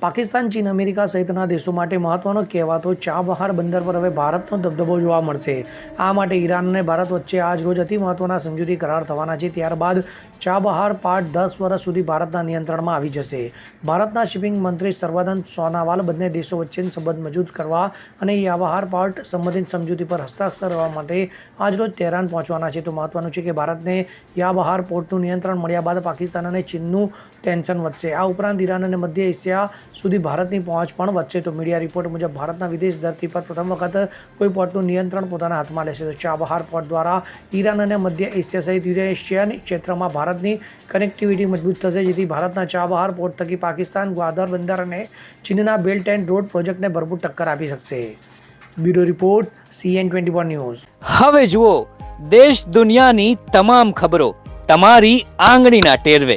પાકિસ્તાન, ચીન, અમેરિકા સહિતના દેશો માટે મહત્વનો કહેવાતો ચાબહાર બંદર પર હવે ભારતનો દબદબો જોવા મળશે. આ માટે ઈરાન અને ભારત વચ્ચે આજ રોજ અતિ મહત્વના સમજૂતી કરાર થવાના છે. ત્યારબાદ ચાબહાર પાર્ટ દસ વર્ષ સુધી ભારતના નિયંત્રણમાં આવી જશે. ભારતના શિપિંગ મંત્રી સર્વાનંદ સોનાવાલ બંને દેશો વચ્ચેના સંબંધ મજબૂત કરવા અને યાબહાર પાર્ટ સંબંધિત સમજૂતી પર હસ્તાક્ષર કરવા માટે આજરોજ તેહરાન પહોંચવાના છે. તો મહત્વનું છે કે ભારતને યાબહાર પોર્ટનું નિયંત્રણ મળ્યા બાદ પાકિસ્તાન અને ચીનનું ટેન્શન વધશે. આ ઉપરાંત ઈરાન અને મધ્ય એશિયા સુધી ભારતની પહોંચ પણ વધશે. તો મીડિયા રિપોર્ટ મુજબ ભારતના વિદેશ ધરતી પર પ્રથમ વખત કોઈ પોર્ટનું નિયંત્રણ પોતાના હાથમાં લેશે. તો ચાબહાર પોર્ટ દ્વારા ઈરાન અને મધ્ય એશિયા સહિત યુરેશિયન ક્ષેત્રમાં ભારતની કનેક્ટિવિટી મજબૂત થશે, જેથી ભારતના ચાબહાર પોર્ટ થકી પાકિસ્તાન, ગ્વાદર બંદર અને ચીનના બેલ્ટ એન્ડ રોડ પ્રોજેક્ટને ભરપૂર ટક્કર આપી શકશે. Bureau report CN twenty one news. હવે જુઓ, દેશ દુનિયાની તમામ ખબરો તમારી આંગળીના ટેરવે.